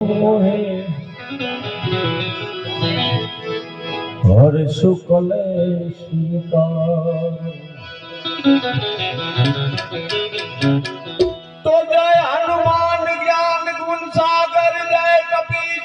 મોહે હર શુક્લ શિકાર તો જય હનુમાન જ્ઞાન ગુણ સાગર જય કપીશ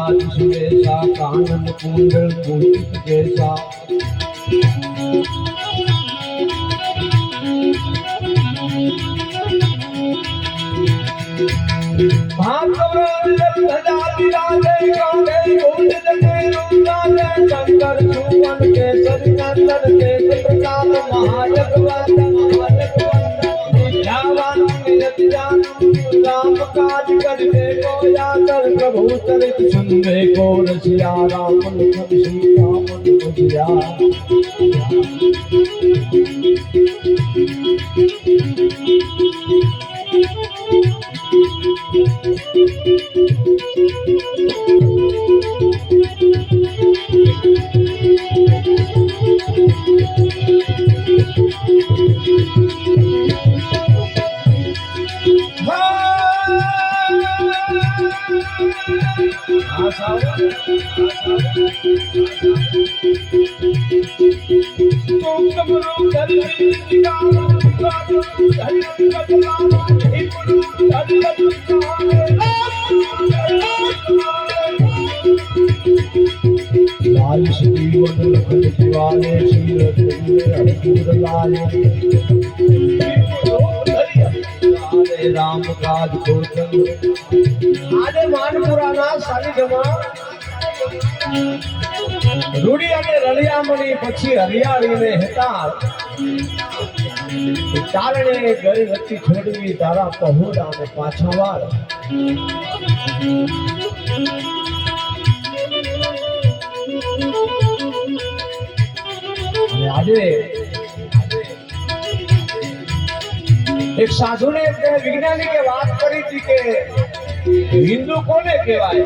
હનુમાન કાનન કુંડળ જય ચરિત સુનવે ગોર સિયા રામ સીતા મન બજ્યા શિવાલે શ્રી રત્ન હરપુર લાલે હરે રામ કાજ ગોચર આજે માનપુરાના સાનિધ્યમાં રૂડી અને રળિયામણી પછી હરિયાળીને હતા કારણે ગઈ વચ્ચી છોડવી તારા પહોળા અને પાછા વાળ. આજે એક સાધુને વૈજ્ઞાનિકે વાત કરી હતી કે હિન્દુ કોને કહેવાય?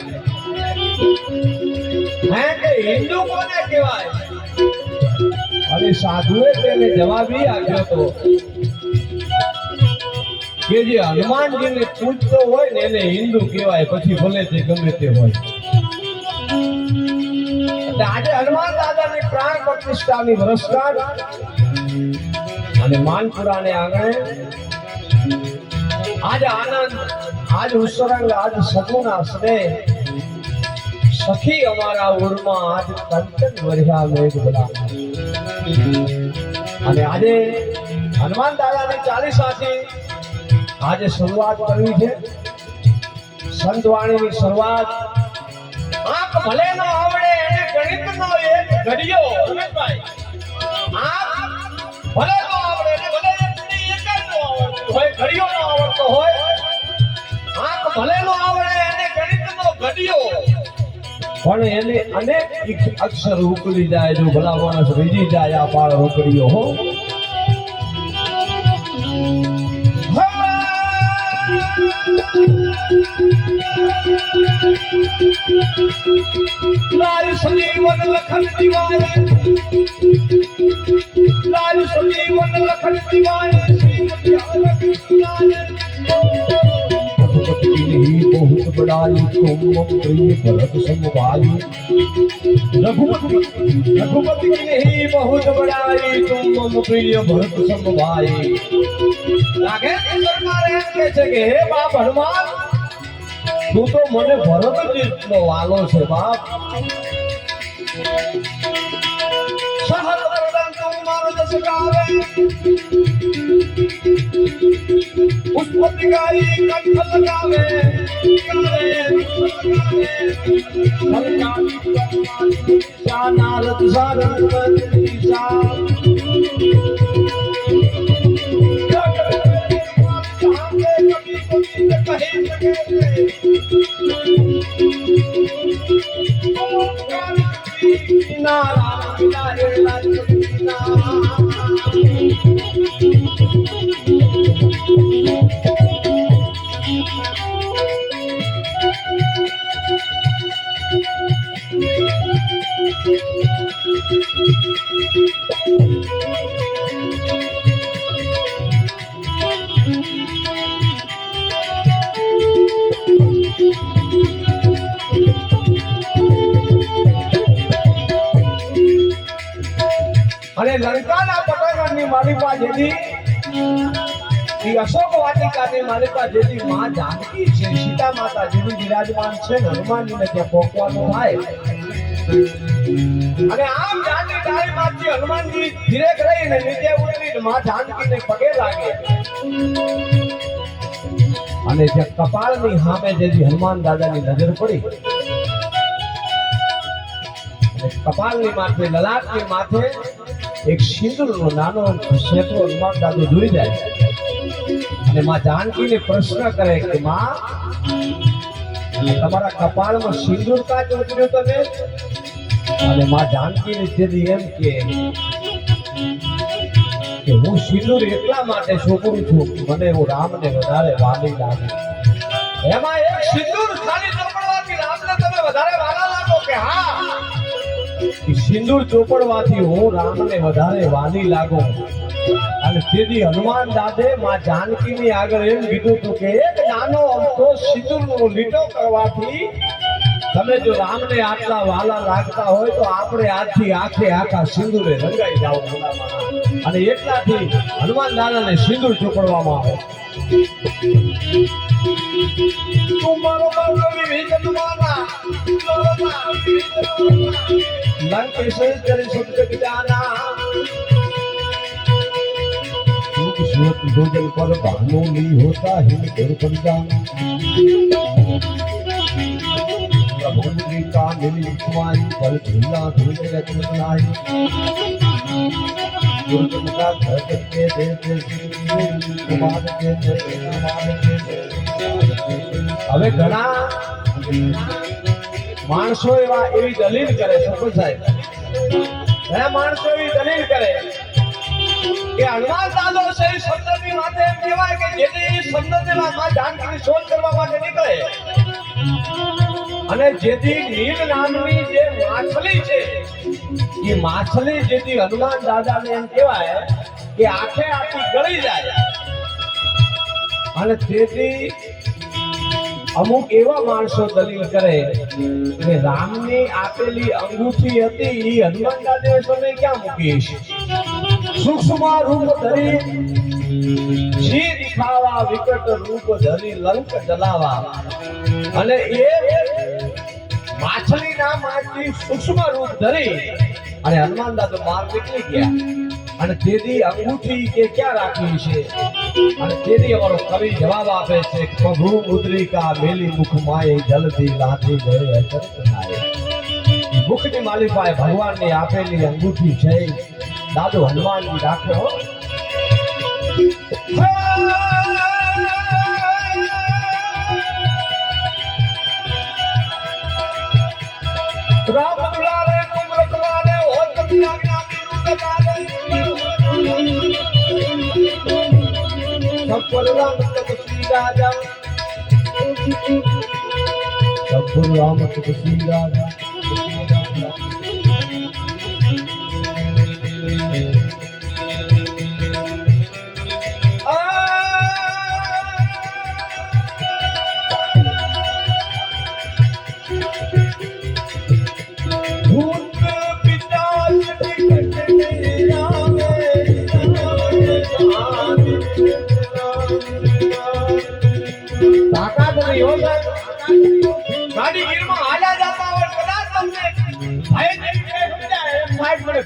હે કે હિન્દુ કોને કહેવાય? અને સાધુએ તેને જવાબી આપ્યો હતો કે જે હનુમાનજીને પૂજતો હોય ને એને હિન્દુ કહેવાય, પછી ભલે તે ગમે તે હોય. આજે હનુમાન દાદાની પ્રાણ પ્રતિષ્ઠાની વર્ષગાંઠ અને માનપુરાને આંગણે આજ આનંદ, આજ ઉસરંગ આજ સગુના સ્નેહ સખી અમારા ઉરમાં આજ કંચન વર્યા મેઘ બલા અને આજે હનુમાન દાદાની ચાલીસાથી આજે શરૂઆત કરવી છે. સંતવાણીની શરૂઆત. આંખ ભલે ન આવડે એને ગણિતનો એક ઘડિયો આંખ ભલે ન આવડે એને ભલે એક જ ન આવડતું હોય ઘડિયો ન આવડતો હોય. આંખ ભલે ન આવડે એને ગણિતનો ઘડિયો. પણ એને અનેક અક્ષ- અક્ષર ઉકળી જાય, જો ભલા માણસ રીજી જાય આ પાળ રોકડીઓ, હો. લાલ સજીવન લખન દિવાય લાલ સજીવન લખન દિવાય કમલાની ચુંબક જોઈએ ભરત સંભાળી. રઘુપતિ રઘુપતિ નહીં બહુત બડાવી ચુંબક પ્રિય ભરત સંભાળી. લાગે કે સરકાર એમ કે છે કે, હે બાપ હનુમાન, તું તો મને ભરત જીતનો વાલો છે બાપ. સહસ્ર વદન તું મારો ગાવે પુષ્પતિ ગાઈ કંઠ જેથી ઈ અશોક વાટિકાની માલિકા જેથી માં જાનકી છે, સીતા માતા જેવી બિરાજમાન છે ને હનુમાનજીને ત્યાં પહોંચવાનું થાય. અને આમ જાનકી ડાળીમાંથી હનુમાનજી ધીરેક રહીને નીચે ઉતરીને માં જાનકીને પગે લાગે. અને જે કપાળની સામે જેથી હનુમાન દાદાની નજર પડી કપાળની માથે, લલાટની માથે એક સિંદૂરનો નાનો શેઠો હનુમાન દાદુ જોઈ જાય અને માં જાનકીને પ્રશ્ન કરે કે, માં તમારા કપાળમાં સિંદૂર કાચ ઉતર્યો તમે? અને માં જાનકીને તેથી એમ કે કે હું સિંદૂર એટલા માટે છોકરું છું મને હું રામને વધારે વાલી લાગે. એમાં એક સિંદૂર ખાલી ચોપડવાથી રામને તમે વધારે વાલા લાગો કે, હા સિંદૂર ચોપડવાથી હું રામને વધારે વાલી લાગો. અને તેથી હનુમાન દાદે માં જાનકીની આગળ એમ કીધું હતું કે, એક નાનો અમથો સિંદૂરનો લીટો કરવાથી તમે જો રામને આટલા વાલા લાગતા હોય તો આપણે આજથી આખે આખા સિંદૂરે રંગાઈ જાઓ. અને એટલાથી હનુમાન દાદાને સિંદૂર ચોપડવામાં આવે मन किशोर करे सुख जाना सुख भोजन पर भानु नहीं होता हिल कर पर जाना प्रभु जी का मिल लिखवाई पर झूला झूल रख लाई दुर्गम का घर करके देते હવે ઘણા માણસો એવા એવી દલીલ કરે સરપંચ સાહેબ. ઘણા માણસો એવી દલીલ કરે કે હનુમાન દાદો છે એ શબ્દની વાત એમ કહેવાય કે જેને એ શબ્દની વાતમાં શોધ કરવા માટે નીકળે. અને જેથી નીલ નામની જે માછલી છે, એ માછલી જેથી હનુમાન દાદાને એમ કહેવાય કે આખે આખી ગળી જાય. અને તેથી અમુક એવા માણસો દલીલ કરે કે રામની આપેલી અંગૂઠી હતી એ હનુમાન દાદે ક્યાં મૂકી છે સૂક્ષ્મ રૂપ ધરી જી દિખાવા, વિકટ રૂપ ધરી લંક જલાવા અને એ માછલી ના માંથી સૂક્ષ્મ રૂપ ધરી. અને હનુમાન દાદો બહાર નીકળી ગયા. અને તેથી અંગૂઠી કે ક્યાં રાખી છે? અને તેથી અમારો કવિ જવાબ આપે છે પ્રભુ મુદ્રિકા મેલી મુખ માય જલ્દી લાથી ગયે અચરત નાય મુખની માલિકાએ ભગવાનની આપેલી અંગૂઠી છે. દાદો હનુમાનજી રાખ્યો সকলাম তপস্বী রাজা সকলাম তপস্বী রাজা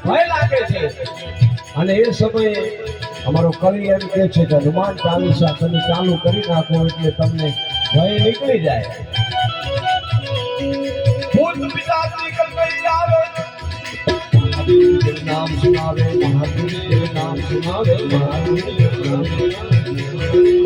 ભય લાગે છે. અને એ સમયે અમારો કવિ એમ કહે છે કે હનુમાન ચાલીસા તમે ચાલુ કરી નાખો એટલે તમને ભય નીકળી જાય. નામ સુનાવે મહાવીર નામ સુનાવે મહાવીર નામ જય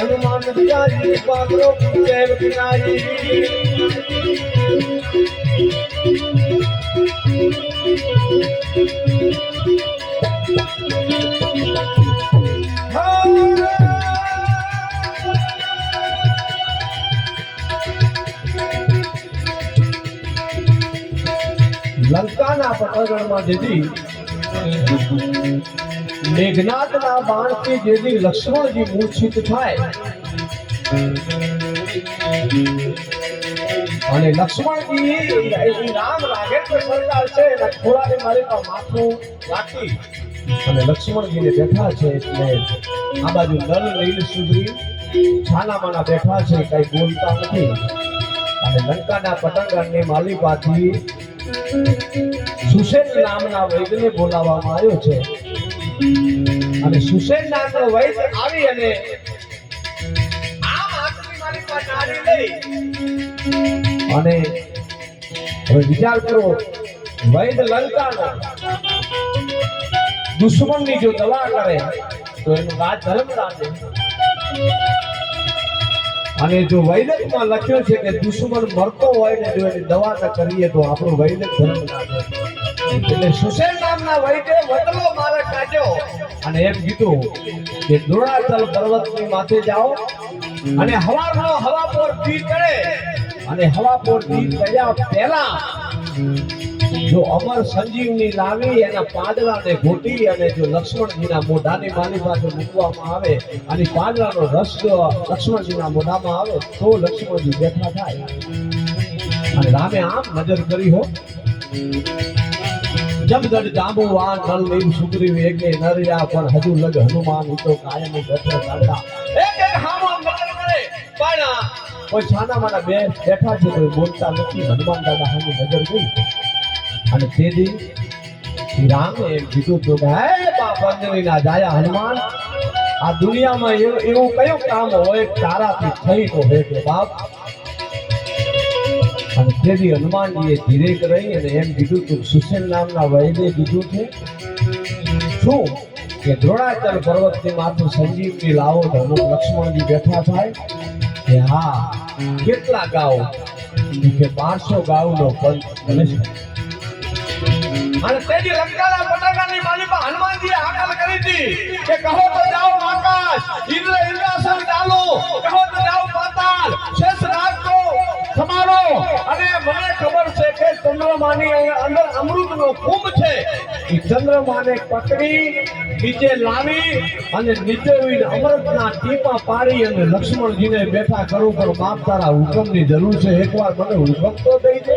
હનુમાન બિરાજી પાત્રો જય વિનાજી લંકાના પટાગણમાં જેથી મેઘનાથના બાણથી જેથી લક્ષ્મણજી મૂર્છિત થાય. અને લક્ષ્મણજી એ રામ રાઘેન્દ્ર છે એના ખોળાને મારી માથું રાખી અને લક્ષ્મણજીને બેઠા છે એટલે આ બાજુ નલ લઈને સુધરી છાનામાના બેઠા છે, કઈ બોલતા નથી. અને લંકાના પતંગની માલિકાથી સુશેન નામના વૈદ્યને બોલાવવામાં આવ્યો છે. અને સુશેન નામનો વૈદ્ય આવી અને અને હવે વિચાર કરો વૈદ લંકાનો દુશ્મનની જો દવા કરે, તો એનું રાજ. ધર્મ રાખે અને જો વૈદકમાં લખ્યું છે કે દુશ્મન મરતો હોય ને જો એની દવા ન કરીએ તો આપણું વૈદક ધર્મ લાગે એટલે સુશેલ નામના વૈદ્ય વડલો મારે કાઢ્યો. અને એમ કીધું કે દ્રોણાચલ પર્વતની માથે જાઓ અને હવાનો હવા પર તીર કરે. અને હવા પર તીર કર્યા પહેલા જો અમર સંજીવની લાવી, એના પાંદડાને ઘોટી અને જો લક્ષ્મણજીના મોઢાની માની પાસે મૂકવામાં આવે અને પાંદડાનો રસ લક્ષ્મણજીના મોઢામાં આવે, તો લક્ષ્મણજી બેઠા થાય. અને રામે આમ નજર કરી હો. જમદડ જાંબુવાન નલ નીલ સુગ્રીવ એકે નરિયા, પણ હજુ લગ હનુમાન તો કાયમ બેઠા કાઢા એક એક હામો નજર કરે. પણ કોઈ છાના માના બે બેઠા છે કોઈ બોલતા નથી. હનુમાન દાદા હાની નજર ગઈ. અને તેથી રામે એમ કીધું તો કે, હે જાયા હનુમાન, આ દુનિયામાં એવું એવું કયું કામ હોય, તારાથી થઈ તો હે કે બાપ. અને તેથી હનુમાનજીએ ધીરે કરી અને એમ કીધું તું સુશેન નામના વૈદે કીધું છે, શું કે દ્રોણાચલ પર્વતથી માથું સંજીવની લાવો તો અમુક લક્ષ્મણજી બેઠા થાય? કે હા, કેટલા ગાવ કે બારસો ગાવનો પંચ બને છે અને તેથી લંકાના પટાકાની માલિકા હનુમાનજી હાકલ કરી હતી કે કહો તો જાઓ આકાશ, ઇન્દ્ર ઇન્દ્રાસન ચાલો, કહો તો જાઓ પાતાળ, શેષ રાજ તો સમારો. અને મને ખબર છે કે ચંદ્રમાની અંદર અમૃતનો કુંભ છે. એ ચંદ્રમાને પકડી, નીચે લાવી અને નીચે અમૃતના ટીપા પાડી અને લક્ષ્મણજીને બેઠા કરું પર બાપ તારા હુકમની જરૂર છે. એકવાર મને હુકમ તો દઈ દે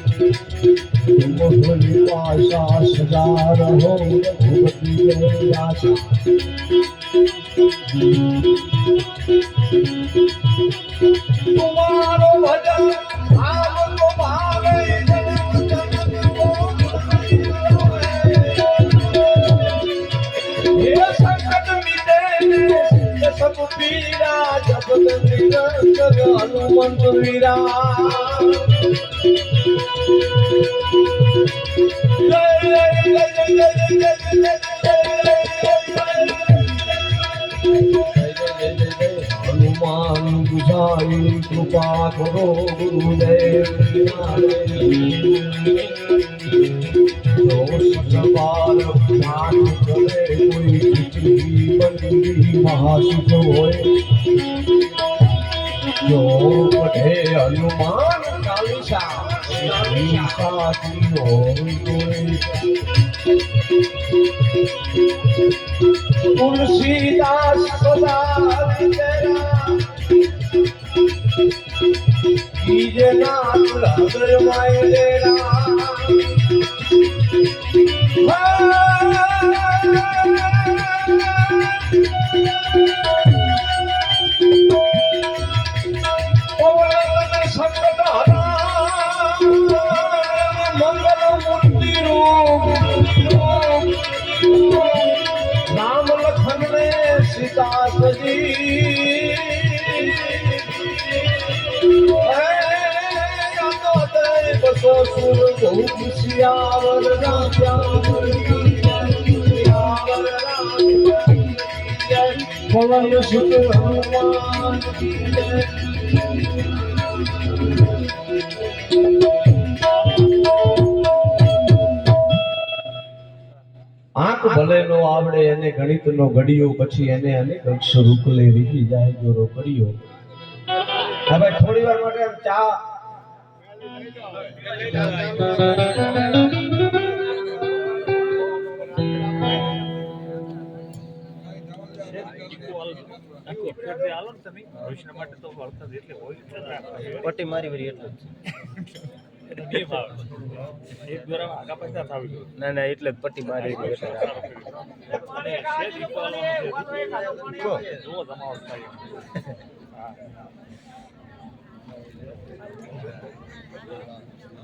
भोली आशा सदा रहो भोली आशा तुम्हारो भजन हम तुम्हारे संकट मिटे सब पीरा जगत निरंतर हनुमंत वीरा સાઈ કૃપા કરો ગુરુદેવ મહાસુખ હોય જો પઢે હનુમાન ચાલીસા સાચી હોય તુલસીદાસ સદા যে না তুলা মায়েরা આંખ ભલે નો આવડે એને ગણિત નો ઘડિયો, પછી એને અનેક અક્ષર ઉકલે રીતી જાય જો રોકડીયો હવે થોડી વાર માટે ચા પટ્ટી મારી વરી એટલે જ. ના ના એટલે પટ્ટી મારી વળી